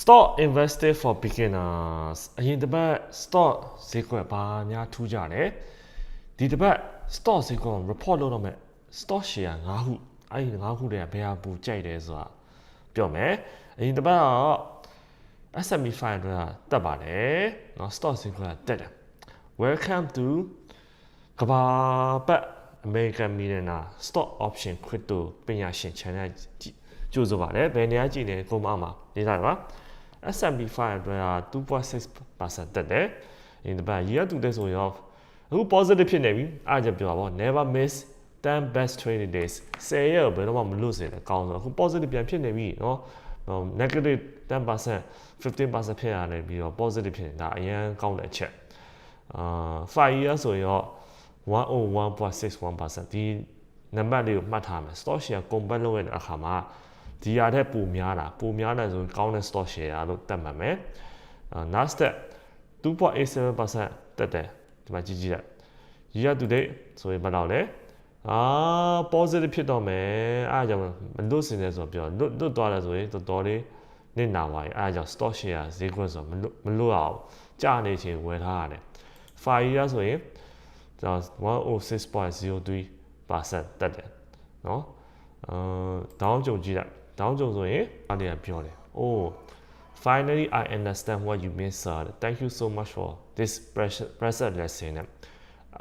stock invested for beginners အရင်တစ်ပတ် stock ဈေးကွက်ဘာများထူးကြတယ်ဒီတစ်ပတ် stock ဈေးကွက်ကို report လုပ်တော့မယ် stock share 5ခုအဲ့ဒီ5ခုတည်းကဘယ်ဟာပူကြိုက်တယ်ဆိုတာပြောမယ်အရင်တစ်ပတ်ကတော့ S&P 500တက်ပါတယ်เนาะ stock ဈေးကွက်ကတက်တယ် welcome to ကဘာပတ် American Millionaire Stock Option Crypto ပညာရှင် channel ကြိုးဆိုပါတယ်ဘယ်နေရာကြည့်နေကိုမအမှာနေလိုက်ပါ S&P 500က2.6%တက်တယ်။ in the back year to day ဆိုရောအခု positive ဖြစ်နေပြီ။အားကြပြောတာပေါ့ never miss 10 best trading days 10ရက်ဘယ်တော့မှမလွတ်စေတယ်ကောင်းဆိုအခု positive ပြန်ဖြစ်နေပြီเนาะ negative 10% 15%ဖြစ်ရတယ်ပြီးတော့ positive ဖြစ်နေတာအရန်ကောင်းတဲ့အချက်အာ5 year ဆိုရော101.61%ဒီနံပါတ်လေးကိုမှတ်ထားမယ် stock share compare လုပ်ရတဲ့အခါမှာ ဒီဟာထက်ပိုများတာပိုများတယ်ဆိုရင်ကောင်းတဲ့ stock share လို့သတ်မှတ်မယ် Nasdaq 2.87%တက်တယ်ဒီမှာကြည့်ကြည့်လိုက် year to date ဆိုရင်ဘယ်လောက်လဲအာ positive ဖြစ်တော့မယ်အားကြောင့်မလွတ်စင်တယ်ဆိုတော့ပြောလွတ်လွတ်သွားတယ်ဆိုရင်တော်တော်လေးနစ်နာပါရဲ့အားကြောင့် stock share ဈေးကွက်ဆိုတော့မလွတ်မလွတ်အောင်ကြာနေချိန်ဝယ်ထားရတယ် five year ဆိုရင်106.03%တက်တယ်နော်အာ down ကြုံကြည့်လိုက် ဒေါင်းကြုံဆိုရင်အားတွေကပြောတယ် oh finally i understand what you mean sir thank you so much for this precious precious lesson နဲ့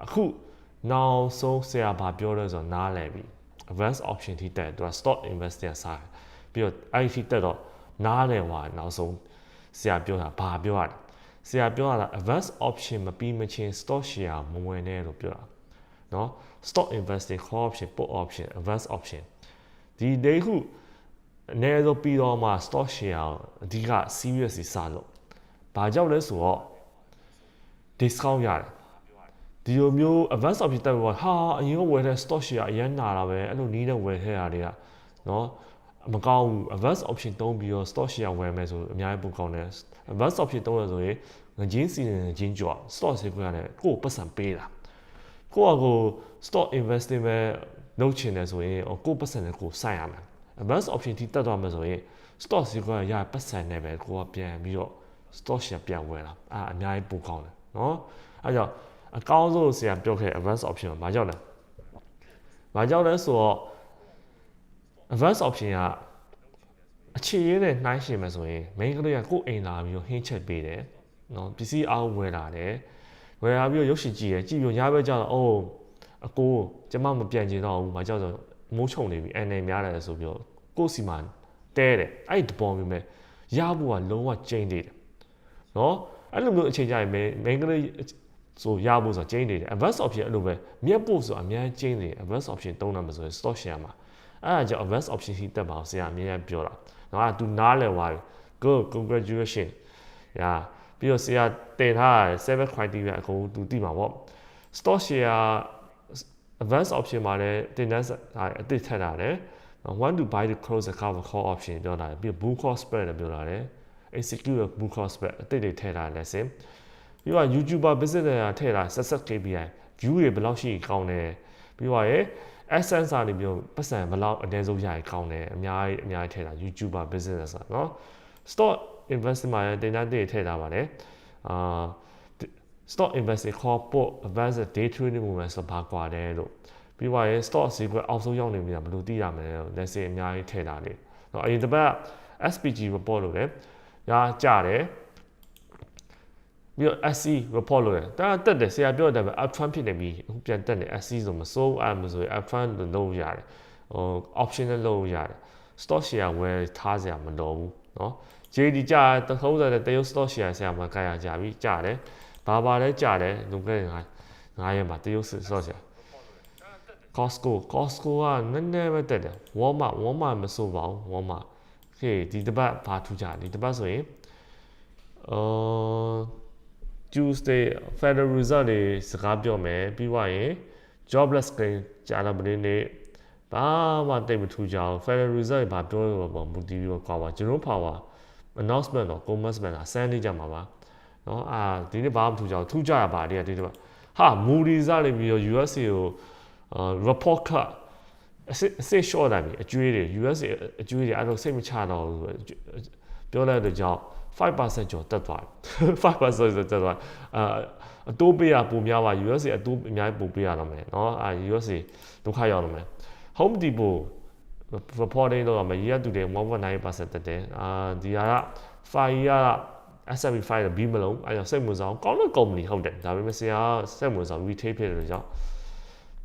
အခုနောက်ဆုံးဆရာဘာပြောလဲဆိုတော့နားလည်ပြီ advanced option ထိတက်သူက stock investing စားပြီးတော့အဲ့ဒီထိတက်တော့နားလည်သွားနောက်ဆုံးဆရာပြောတာဘာပြောရလဲဆရာပြောတာ advanced option မပြီးမချင်း stock share မဝင်နဲ့လို့ပြောတာเนาะ stock investing call option put option advanced option ဒီလေးခု အနည်းဆုံးပြီးတော့မှ stock share ကိုအဓိက serious စလို့ဘာကြောင့်လဲဆိုတော့ discount ရတယ်ဒီလိုမျိုး advance option တက်ပြီးတော့ဟာအရင်ကဝယ်တဲ့ stock share အရင်နာတာပဲအဲ့လိုနီးတဲ့ဝယ်ခဲ့တာတွေကနော်မကောင်းဘူး advance option သုံးပြီးတော့ stock share ဝယ်မယ်ဆိုအများကြီးပိုကောင်းတယ် advance option သုံးရဆိုရင်ငချင်းစီနေငချင်းကြော stock ဈေးကွက်ရတယ်ကိုယ်ပတ်စံပေးတာကိုယ့်အကို stock investing ပဲလုပ်ချင်တယ်ဆိုရင်ကိုယ့်ပတ်စံနဲ့ကိုယ်စိုက်ရမယ် advance option ထိတက်သွားမယ်ဆိုရင် stock ဈေးကွက်ရပတ်စံနဲ့ပဲကိုကပြန်ပြီးတော့ stock share ပြန်ဝယ်လာအာအများကြီးပိုကောင်းတယ်နော်အဲကြောင့်အကောင်းဆုံးဆရာပြောခဲ့ advance option ဘာကြောင့်လဲဘာကြောင့်လဲဆိုတော့ advance option ကအခြေရင်းနဲ့နှိုင်းရှင်မယ်ဆိုရင် main ကလေးကကိုယ်အိမ်လာပြီးတော့ဟင်းချက်ပေးတယ်နော်ပစ္စည်းအားဝယ်လာတယ်ဝယ်လာပြီးတော့ရုပ်ရှင်ကြည့်ရကြည့်ပြီးညဘက်ကျတော့အိုးအကိုကျမမပြန်ချင်တော့ဘူးမကြောက်တော့ မိုးချုံနေပြီအနေများတယ်ဆိုပြီးတော့ကိုယ်စီမံတဲတယ်အဲ့ဒီပေါ်ပြီးမဲ့ရဖို့ကလုံးဝကျင်းနေတယ်နော်အဲ့လိုမျိုးအချိန်ကြရင် main ကလေးဆိုရဖို့ဆိုကျင်းနေတယ် advance option အဲ့လိုပဲမြက်ဖို့ဆိုအများကျင်းနေတယ် advance option သုံးတာမဆိုရင် stock share မှာအဲ့ဒါကြောင့် advance option ရှိတက်ပါအောင်ဆရာအများကြီးပြောတာနော်အဲ့ तू နားလည်သွားပြီ good congratulation ညာပြီးတော့ဆရာတင်ထားတယ်7 criteria အကုန် तू သိမှာပေါ့ stock share advance option မှာလည်းတင်တန်းအသစ်ထက်လာတယ် want to buy to close the cover call option ပြောတာပြီး book call spread လည်းပြောတာတယ် execute book call spread အသစ်တွေထည့်ထားတယ်ဆင်ပြီးတော့ YouTuber business တွေထည့်ထားဆက်ဆက် KPI view တွေဘယ်လောက်ရှိကောင်းတယ်ပြီးတော့ရယ် essence စာနေပြီးပတ်စံဘယ်လောက်အနည်းဆုံးရရကောင်းတယ်အများကြီးအများကြီးထည့်တာ YouTuber business ဆိုတာเนาะ stock investment မှာတင်တဲ့တွေထည့်ထားပါတယ်အာ stock investing call put advanced day trading movement ဆိုဘာကွာတယ်လို့ပြီးတော့ရယ် stock ဈေးကွက်အောက်ဆုံးရောက်နေပြီဘယ်လိုသိရမလဲလက်စင်အများကြီးထည့်တာလေเนาะအရင်တစ်ပတ် SPG report လို့လေညာကြတယ်ပြီးတော့ SC report လို့တယ်တာတက်တယ်ဆရာပြောတယ်ပဲ uptrend ဖြစ်နေပြီအခုပြန်တက်နေ SC ဆိုမစိုးအဲ့မဆိုရင် uptrend လို့လုပ်ရတယ်ဟို option နဲ့လုပ်ရတယ် stock share ဝယ်ထားစရာမလိုဘူးเนาะ JD ကြာ30တဲ့တရုတ် stock share ဆရာမှာကြာရကြပြီကြာတယ် ဘာဘာလဲကြာတယ်လွန်ခဲ့တဲ့9ရက်မှာတရုတ်စစ်ဆော့ဆရာ Costco Costco ကနည်းနည်းပဲတက်တယ် Walmart Walmart မဆိုပါဘူး Walmart ဟေးဒီတစ်ပတ်ဘာထူးကြဒီတစ်ပတ်ဆိုရင်အာ Tuesday Federal Reserve တွေစကားပြောမယ်ပြီးွားရင် jobless claim ကြာတော့မင်းနေဘာမှတိတ်မထူးကြအောင် Federal Reserve ဘာပြောရပါမူတည်ပြီးတော့ကွာပါကျွန်တော် power announcement တော့ commerce bank ကစမ်းနေကြမှာပါ ะအာဒီနေ့ဘာမှမထူးကြအောင်ထူးကြရပါတည်းဒီနေ့ဟာ Moody's ကနေပြီးတော့ USA ကို report cut အစစ်အစစ် short တိုင်းအကျွေးတွေ US တွေအကျွေးတွေအဲ့လိုစိတ်မချတော့ဘူးဆိုပြောလိုက်တဲ့ကြောင့်5%ကျော်တက်သွားတယ်5%ကျော်တက်သွားအာအတိုးပေးရပုံများပါ US အတိုးအများကြီးပုံပေးရတော့မယ်เนาะအာ US ဒုက္ခရောက်တော့မယ် Home Depot reporting တော့မယ် year to day 1.9%တက်တယ်အာဒီဟာက fire က S&P 5တော့ဘီမလုံးအဲကြောင့်စိတ်ဝင်စားအောင်ကောင်းတဲ့ company ဟုတ်တယ်ဒါပေမဲ့ဆရာစိတ်ဝင်စား retail ဖြစ်တဲ့လို့ကြောင့်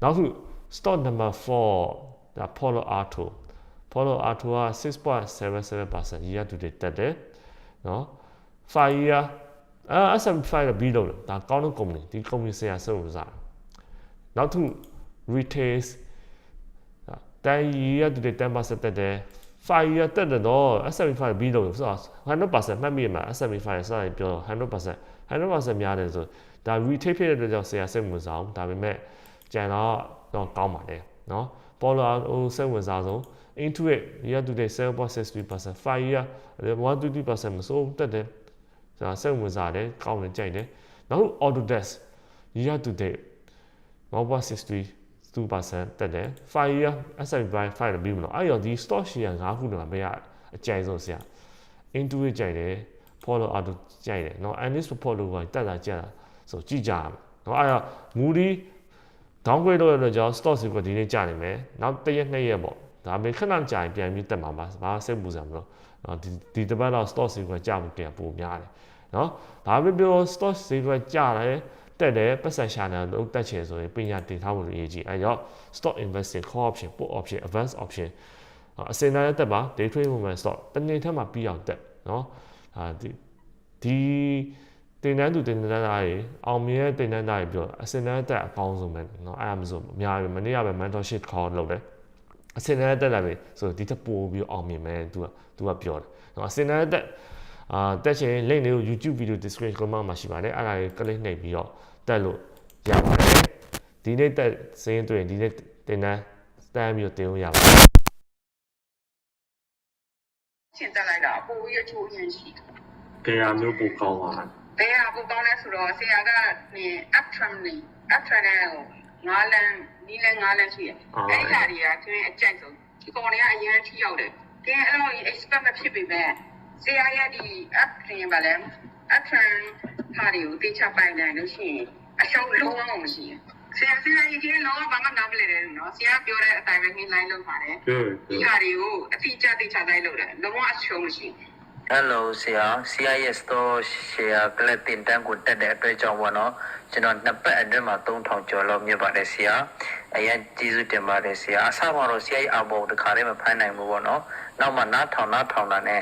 နောက်ထပ် stock number 4ဒါ Polo Auto Polo Auto က6.77% year to date တက်တယ်နော်5 year အဲ S&P 5တော့ဘီလုံးဒါကောင်းတဲ့ company ဒီ company ဆရာစိတ်ဝင်စားနောက်ထပ် retail 10 year to date 10%တက်တယ် 5 year တက်တယ်တော့ S&P 5ဘီလုံးဆိုတော့100%မှတ်မိမှာ S&P 5စရင်ပြော100% 100%များတယ်ဆိုဒါ retail ဖြစ်တဲ့အတွက်ကြောင့်ဆရာစိတ်ဝင်စားအောင်ဒါပေမဲ့ကြံတော့တော့ကောင်းပါတယ်เนาะ Polo ဟိုစိတ်ဝင်စားဆုံး Intuit year to date 7.63% 5 year 120%မစိုးတက်တယ်ဒါစိတ်ဝင်စားတယ်ကောင်းတယ်ကြိုက်တယ်နောက် Autodesk year to date 1.63 2%တက်တယ်5 year S&P 5ပြီးမလို့အဲ့ရောဒီ stock share 5ခုတော့မရအကြိုက်ဆုံးဆရာ Intuit ကြိုက်တယ် Follow Auto ကြိုက်တယ်เนาะ Analyst report လို့ကတက်တာကြက်တာဆိုကြည့်ကြရမယ်เนาะအဲ့တော့ Moody downgrade လုပ်ရတဲ့ကြောင့် stock စီကဒီနေ့ကျနေမယ်နောက်တစ်ရက်နှစ်ရက်ပေါ့ဒါပေမဲ့ခဏကြာရင်ပြန်ပြီးတက်မှာပါဘာစိတ်ပူစရာမလိုเนาะဒီဒီတစ်ပတ်တော့ stock စီကကြာမှုပြန်ပိုများတယ်เนาะဘာပဲပြော stock စီကကြာတယ် တက်တယ်ပတ်စံရှာနေလို့တက်ချင်ဆိုရင်ပညာတင်ထားဖို့လိုအရေးကြီးအဲကြောင့် stock investing call option put option advance option အစင်သားတက်ပါ day trade movement stock တနေ့ထက်မှပြီးအောင်တက်နော်အာဒီဒီတင်တန်းသူတင်တန်းသားတွေအောင်မြင်တဲ့တင်တန်းသားတွေပြီးတော့အစင်သားတက်အကောင်းဆုံးပဲနော်အဲ့ဒါမဆိုအများကြီးမနေ့ကပဲ mentorship call လုပ်တယ်အစင်သားတက်လာပြီဆိုတော့ဒီထက်ပိုပြီးအောင်မြင်မယ်သူကသူကပြောတယ်နော်အစင်သားတက် အာတက်ချင် link လေးကို YouTube video description မှာရှိပါတယ်အဲ့ဒါကို click နှိပ်ပြီးတော့တက်လို့ရပါတယ်ဒီနေ့တက်စင်းတွေ့ရင်ဒီနေ့တင်တန်းတန်းပြီးတော့တင်လို့ရပါတယ်ရှင်တက်လိုက်တာပိုပြီးအချိုးရင်ရှိတယ်ကြရာမျိုးပိုကောင်းပါလား။ဘယ်ဟာပိုကောင်းလဲဆိုတော့ဆရာကနင် up trend နေ up trend နဲ့ဟိုငါးလန်းနီးလန်းငါးလန်းရှိတယ်။အဲ့ဒီဟာတွေကကျင်းအကြိုက်ဆုံးဒီကောင်တွေကအရင်ထိရောက်တယ်။ကျင်းအဲ့လို expect မဖြစ်ပေမဲ့ ဆရာရဲ့ဒီ up trend ပါလဲ up trend ဟာတွေကိုတေချပိုင်နိုင်လို့ရှိရင်အရှုံးလုံးဝမရှိဘူး။ဆရာဆရာကြီးကလုံးဝဘာမှနားမလည်တယ်နော်ဆရာပြောတဲ့အတိုင်းပဲခင်းလိုက်လုပ်ပါတယ်ဟုတ်ဒီဟာတွေကိုအတိအကျတိကျတိုင်းလုပ်တယ်လုံးဝအရှုံးမရှိဘူး Hello ဆရာ CIS store share ကလည်းတင်တန်းကိုတက်တဲ့အတွက်ကြောင့်ပေါ့နော်ကျွန်တော်နှစ်ပတ်အတွင်းမှာ3000ကျော်လောက်မြတ်ပါတယ်ဆရာအရင်ကျေးဇူးတင်ပါတယ်ဆရာအစမှာတော့ CI အဘောတခါတည်းမဖမ်းနိုင်ဘူးပေါ့နော်နောက်မှနားထောင်နားထောင်တာနဲ့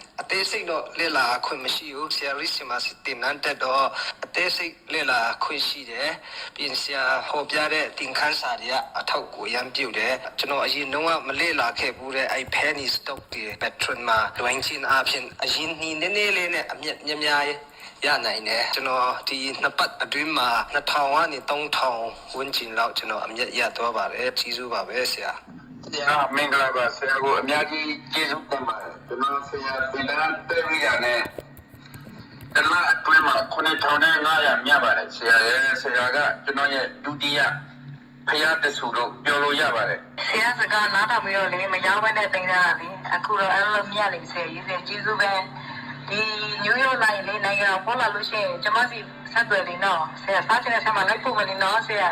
အသေးစိတ်တော့လေ့လာခွင့်မရှိဘူးဆရာရစ်စီမာစီတင်နန်းတက်တော့အသေးစိတ်လေ့လာခွင့်ရှိတယ်ပြင်ဆရာဟောပြတဲ့တင်ခန်းစာတွေကအထောက်ကိုရမ်းပြုတ်တယ်ကျွန်တော်အရင်တော့မလေ့လာခဲ့ဘူးတဲ့အဲ့ penny stock တွေ patron မှာလွင်ချင်းအပြင်အရင်နီးနေနေလေးနဲ့အမြက်များများရနိုင်တယ်ကျွန်တော်ဒီနှစ်ပတ်အတွင်းမှာ2000ကနေ3000ဝန်းကျင်လောက်ကျွန်တော်အမြက်ရသွားပါတယ်ကြီးစုပါပဲဆရာ ဆရာမင်္ဂလာပါဆရာကိုအများကြီးကျေးဇူးတင်ပါတယ်ကျွန်တော်ဆရာဒီလန်တက်ရီရနဲ့တလားအတွင်းမှာ9500မြတ်ပါတယ်ဆရာရဲ့ဆရာကကျွန်တော်ရဲ့ဒုတိယဖယားတဆူလို့ပြောလို့ရပါတယ်ဆရာစကားနားထောင်ပြီးတော့လေမရောက်ဘဲနဲ့တင်ကြတာလေအခုတော့အဲ့လိုမြတ်နေဆရာကြီးဆရာကျေးဇူးပဲဒီညိုးရိုးလိုက်လေနိုင်ငံတော်ပေါ်လာလို့ရှိရင်ကျွန်မစီဆက်သွယ်နေတော့ဆရာစားချင်တဲ့ဆက်မှာလိုက်ဖို့မနေတော့ဆရာ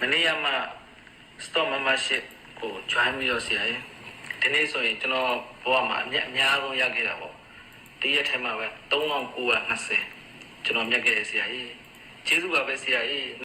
မနေ့ကမှ store membership ကို join ပြီးတော့ဆရာရဲ့ဒီနေ့ဆိုရင်ကျွန်တော်ဘဝမှာအမြတ်အများဆုံးရခဲ့တာပေါ့ဒီရက်ထဲမှာပဲ3920ကျွန်တော်မြတ်ခဲ့ရဆရာကြီးကျေးဇူးပါပဲဆရာကြီး